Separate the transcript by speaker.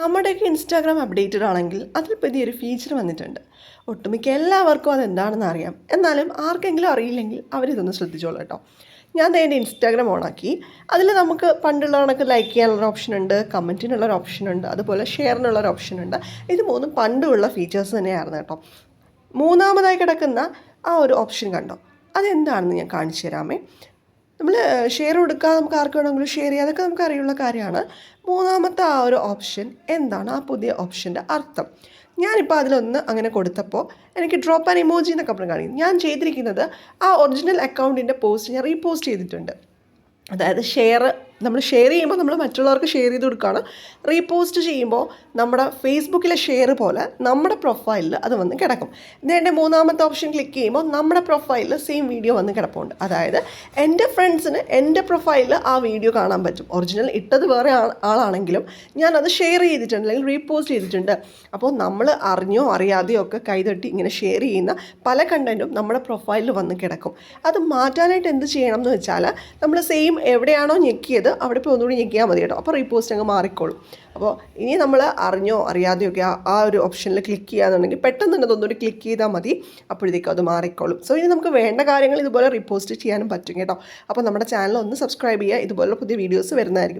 Speaker 1: നമ്മുടെയൊക്കെ Instagram updated ആണെങ്കിൽ അതിൽ പുതിയൊരു ഫീച്ചർ വന്നിട്ടുണ്ട്. ഒട്ടുമിക്ക എല്ലാവർക്കും അതെന്താണെന്ന് അറിയാം. എന്നാലും ആർക്കെങ്കിലും അറിയില്ലെങ്കിൽ അവരിതൊന്ന് ശ്രദ്ധിച്ചോളൂ കേട്ടോ. ഞാൻ എന്റെ ഇൻസ്റ്റാഗ്രാം ഓണാക്കി അതിൽ നമുക്ക് പണ്ടുള്ള കണക്ക് ലൈക്ക് ചെയ്യാനുള്ള ഓപ്ഷൻ ഉണ്ട് കമന്റിനുള്ള ഒരു ഓപ്ഷൻ ഉണ്ട് അതുപോലെ ഷെയറിനുള്ള ഒരു ഓപ്ഷൻ ഉണ്ട്. ഇത് മൂന്നും പണ്ടുള്ള ഫീച്ചേഴ്സ് തന്നെയായിരുന്നു കേട്ടോ. മൂന്നാമതായി കിടക്കുന്ന ആ ഒരു ഓപ്ഷൻ കണ്ടോ? അതെന്താണെന്ന് ഞാൻ കാണിച്ചു തരാമേ. നമ്മൾ ഷെയർ കൊടുക്കുക നമുക്ക് ആർക്ക് വേണമെങ്കിലും ഷെയർ ചെയ്യാം. അതൊക്കെ നമുക്ക് അറിയുള്ള കാര്യമാണ്. മൂന്നാമത്തെ ആ ഒരു ഓപ്ഷൻ എന്താണ്? ആ പുതിയ ഓപ്ഷന്റെ അർത്ഥം. ഞാനിപ്പോൾ അതിലൊന്ന് അങ്ങനെ കൊടുത്തപ്പോൾ എനിക്ക് ഡ്രോപ്പ് ആൻ ഇമോജി എന്നൊക്കെ പറഞ്ഞ് കാണിക്കും ഞാൻ ചെയ്തിരിക്കുന്നത് ആ ഒറിജിനൽ അക്കൗണ്ടിന്റെ പോസ്റ്റ് ഞാൻ റീപോസ്റ്റ് ചെയ്തിട്ടുണ്ട്. അതായത് ഷെയർ നമ്മൾ ഷെയർ ചെയ്യുമ്പോൾ നമ്മൾ മറ്റുള്ളവർക്ക് ഷെയർ ചെയ്ത് കൊടുക്കുകയാണ്. റീപോസ്റ്റ് ചെയ്യുമ്പോൾ നമ്മുടെ ഫേസ്ബുക്കിലെ ഷെയർ പോലെ നമ്മുടെ പ്രൊഫൈലിൽ അത് വന്ന് കിടക്കും. ഇത് എന്റെ മൂന്നാമത്തെ ഓപ്ഷൻ ക്ലിക്ക് ചെയ്യുമ്പോൾ നമ്മുടെ പ്രൊഫൈലിൽ സെയിം വീഡിയോ വന്ന് കിടപ്പുണ്ട്. അതായത് എന്റെ ഫ്രണ്ട്സിന് എന്റെ പ്രൊഫൈലിൽ ആ വീഡിയോ കാണാൻ പറ്റും. ഒറിജിനൽ ഇട്ടത് വേറെ ആളാണെങ്കിലും ഞാൻ അത് ഷെയർ ചെയ്തിട്ടുണ്ട് അല്ലെങ്കിൽ റീപോസ്റ്റ് ചെയ്തിട്ടുണ്ട്. അപ്പോൾ നമ്മൾ അറിഞ്ഞോ അറിയാതെയോ ഒക്കെ കൈതട്ടി ഇങ്ങനെ ഷെയർ ചെയ്യുന്ന പല കണ്ടന്റും നമ്മുടെ പ്രൊഫൈലിൽ വന്ന് കിടക്കും. അത് മാറ്റാനായിട്ട് എന്ത് ചെയ്യണം എന്ന് വെച്ചാൽ നമ്മൾ സെയിം എവിടെയാണോ ഞെക്കിയത് അവിടെ പോയി ഒന്നുകൂടി ഞെക്കിയാൽ മതി കേട്ടോ. അപ്പോൾ റീപോസ്റ്റ് അങ്ങ് മാറിക്കോളും. അപ്പോൾ ഇനി നമ്മൾ അറിഞ്ഞോ അറിയാതെയോ ഒക്കെ ആ- ഒരു ഓപ്ഷനിൽ ക്ലിക്ക് ചെയ്യാന്നുണ്ടെങ്കിൽ പെട്ടെന്ന് തന്നെ അതൊന്നുകൂടി ക്ലിക്ക് ചെയ്താൽ മതി. അപ്പോഴത്തേക്കും അത് മാറിക്കോളും. സോ ഇനി നമുക്ക് വേണ്ട കാര്യങ്ങൾ ഇതുപോലെ റീപോസ്റ്റ് ചെയ്യാനും പറ്റും കേട്ടോ. അപ്പോൾ നമ്മുടെ ചാനൽ ഒന്ന് സബ്സ്ക്രൈബ് ചെയ്യുക. ഇതുപോലെ പുതിയ വീഡിയോസ് വരുന്നതായിരിക്കും.